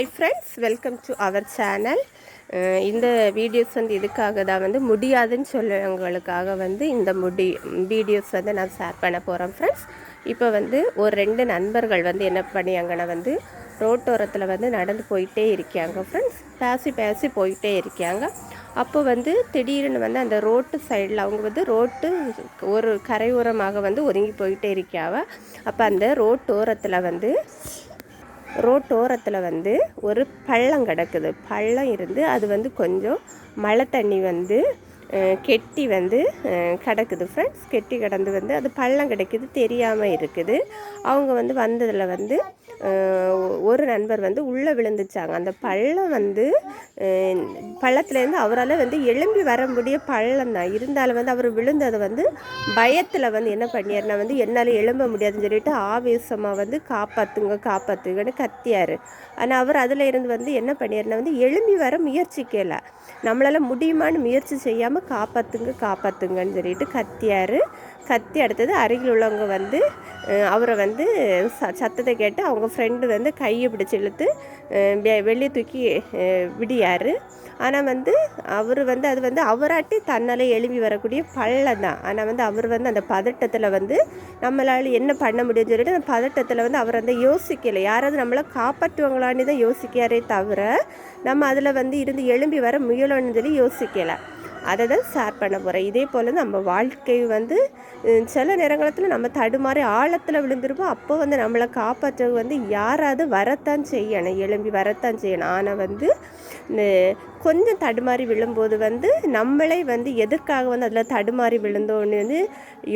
Hi friends welcome to our channel இந்த videos வந்து இதுக்காக தான் வந்து முடியாதுன்னு சொல்லவங்களுக்காக வந்து இந்த முடி வீடியோஸ் வந்து நான் ஷேர் பண்ண போகிறேன் ஃப்ரெண்ட்ஸ் இப்போ வந்து ஒரு ரெண்டு நண்பர்கள் வந்து என்ன பண்ணியாங்கன்னா வந்து ரோட்டோரத்தில் வந்து நடந்து போயிட்டே இருக்காங்க ஃப்ரெண்ட்ஸ் பேசி பேசி போயிட்டே இருக்காங்க அப்போ வந்து திடீர்னு வந்து அந்த ரோட்டு சைடில் அவங்க வந்து ரோட்டு ஒரு கரையோரமாக வந்து ஒதுங்கி போயிட்டே இருக்காவ அப்போ அந்த ரோட்டோரத்தில் வந்து ரோட்டோரத்தில் வந்து ஒரு பள்ளம் கிடக்குது. பள்ளம் இருந்து அது வந்து கொஞ்சம் மழை தண்ணி வந்து கெட்டி வந்து கிடக்குது. ஃப்ரெண்ட்ஸ் கெட்டி கிடந்து வந்து அது பள்ளம் கிடைக்குது தெரியாமல் இருக்குது. அவங்க வந்து வந்ததில் வந்து ஒரு நண்பர் வந்து உள்ளே விழுந்துச்சாங்க. அந்த பள்ளம் வந்து பள்ளத்துலேருந்து அவரால் வந்து எழும்பி வர முடிய பள்ளம் தான். இருந்தாலும் வந்து அவர் விழுந்ததை வந்து பயத்தில் வந்து என்ன பண்ணியாருன்னா வந்து என்னால் எழும்ப முடியாதுன்னு சொல்லிட்டு ஆவேசமாக வந்து காப்பாற்றுங்க காப்பாற்றுங்கன்னு கத்தியார். ஆனால் அவர் அதில் இருந்து வந்து என்ன பண்ணியாருன்னா வந்து எழும்பி வர முயற்சிக்கல நம்மளால் முடியுமான்னு முயற்சி செய்யாமல் காப்பாற்றுங்க காப்பாற்றுங்கன்னு சொல்லிட்டு கத்தியார். கத்தி அடுத்தது அருகில் உள்ளவங்க வந்து அவரை வந்து ச சத்தத்தை கேட்டு அவங்க ஃப்ரெண்டு வந்து கையை பிடிச்சி இழுத்து வெ- வெளியே தூக்கி விடியார். ஆனால் வந்து அவர் வந்து அது வந்து அவராட்டி தன்னால் எழும்பி வரக்கூடிய பள்ளம் தான். ஆனால் வந்து அவர் வந்து அந்த பதட்டத்தில் வந்து நம்மளால் என்ன பண்ண முடியும்னு சொல்லிட்டு அந்த பதட்டத்தில் வந்து அவர் அந்த யோசிக்கலை. யாராவது நம்மளை காப்பாற்றுவாங்களான்னு தான் யோசிக்காரே தவிர நம்ம அதில் வந்து இருந்து எழும்பி வர முயலோன்னு சொல்லி யோசிக்கலை. அதை தான் ஷேர் பண்ண போகிறேன் இதே போல் நம்ம வாழ்க்கை வந்து சில நேரங்களத்தில் நம்ம தடுமாறி ஆழத்தில் விழுந்துருப்போம். அப்போ வந்து நம்மளை காப்பாற்ற வந்து யாராவது வரத்தான் செய்யணும். எழும்பி வரத்தான் செய்யணும். ஆனால் வந்து கொஞ்சம் தடுமாறி விழும்போது வந்து நம்மளே வந்து எதுக்காக வந்து அதில் தடுமாறி விழுந்தோன்னு வந்து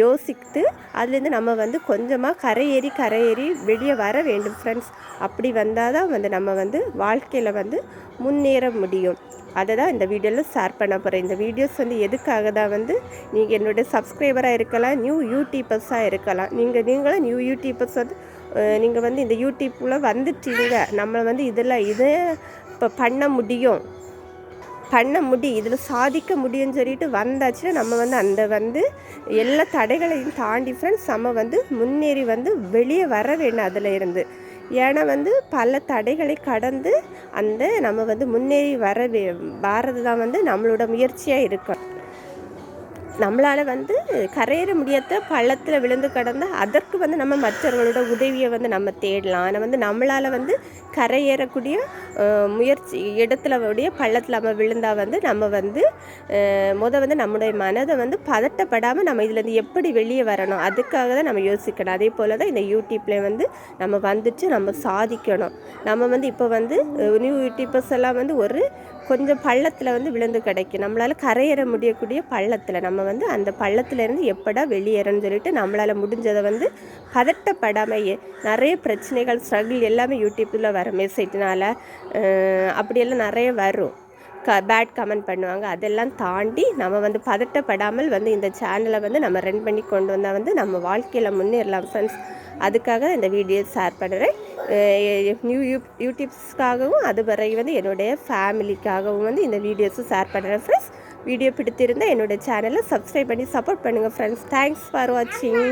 யோசித்து அதுலேருந்து நம்ம வந்து கொஞ்சமாக கரையேறி கரையேறி வெளியே வர வேண்டும் ஃப்ரெண்ட்ஸ் அப்படி வந்தால் தான் வந்து நம்ம வந்து வாழ்க்கையில் வந்து முன்னேற முடியும். அதை தான் இந்த வீடியோவில் ஷேர் பண்ண போகிறேன் இந்த வீடியோஸ் வந்து எதுக்காக தான் வந்து நீங்கள் என்னுடைய சப்ஸ்கிரைபராக இருக்கலாம் நியூ யூடியூபர்ஸாக இருக்கலாம். நீங்கள் நீங்களும் நியூ யூடியூபர்ஸ் வந்து நீங்கள் வந்து இந்த யூடியூப்பில் வந்துட்டீங்க. நம்ம வந்து இதில் இதை இப்போ பண்ண முடியும். பண்ண முடியும் இதில் சாதிக்க முடியும்னு சொல்லிட்டு வந்தாச்சுன்னா நம்ம வந்து அந்த வந்து எல்லா தடைகளையும் தாண்டி ஃப்ரெண்ட்ஸ் நம்ம வந்து முன்னேறி வந்து வெளியே வர வேணும் அதில் இருந்து. ஏன்னா வந்து பல தடைகளை கடந்து அந்த நம்ம வந்து முன்னேறி வர வே வரது தான் வந்து நம்மளோட முயற்சியாக இருக்கும். நம்மளால் வந்து கரையேற முடியாத பள்ளத்தில் விழுந்து கிடந்தா அதற்கு வந்து நம்ம மற்றவர்களோட உதவியை வந்து நம்ம தேடலாம். ஆனால் வந்து நம்மளால் வந்து கரையேறக்கூடிய முயற்சி இடத்துல உடைய பள்ளத்தில் நம்ம விழுந்தால் வந்து நம்ம வந்து முதல் முத வந்து நம்முடைய மனதை வந்து பதட்டப்படாமல் நம்ம இதுலேருந்து எப்படி வெளியே வரணும்? அதுக்காக தான் நம்ம யோசிக்கணும். அதே போல் தான் இந்த யூடியூப்பில் வந்து நம்ம வந்துட்டு நம்ம சாதிக்கணும். நம்ம வந்து இப்போ வந்து நியூ யூடியூபர்ஸ் எல்லாம் வந்து ஒரு கொஞ்சம் பள்ளத்தில் வந்து விழுந்து கிடைக்கும். நம்மளால் கரையேற முடியக்கூடிய பள்ளத்தில் நம்ம வந்து அந்த பள்ளத்துலேருந்து எப்படா வெளியேறன்னு சொல்லிட்டு நம்மளால் முடிஞ்சதை வந்து பதட்டப்படாமல் நிறைய பிரச்சனைகள் ஸ்ட்ரகிள் எல்லாமே யூடியூப்பில் வர மெசேஜ்னால அப்படியெல்லாம் நிறைய வரும். க பேட் கமெண்ட் பண்ணுவாங்க. அதெல்லாம் தாண்டி நம்ம வந்து பதட்டப்படாமல் வந்து இந்த சேனலை வந்து நம்ம ரன் பண்ணி கொண்டு வந்தால் வந்து நம்ம வாழ்க்கையில் முன்னேறலாம் ஃப்ரெண்ட்ஸ் அதுக்காக இந்த வீடியோ ஷேர் பண்ணுறேன் நியூ யூ யூடியூப்ஸ்க்காகவும் அது பிறகு வந்து என்னுடைய ஃபேமிலிக்காகவும் வந்து இந்த வீடியோஸும் ஷேர் பண்ணுறேன் ஃப்ரெண்ட்ஸ் வீடியோ பிடித்திருந்தால் என்னோட சேனலை சப்ஸ்கிரைப் பண்ணி சப்போர்ட் பண்ணுங்கள் ஃப்ரெண்ட்ஸ் தேங்க்ஸ் ஃபார் வாட்சிங்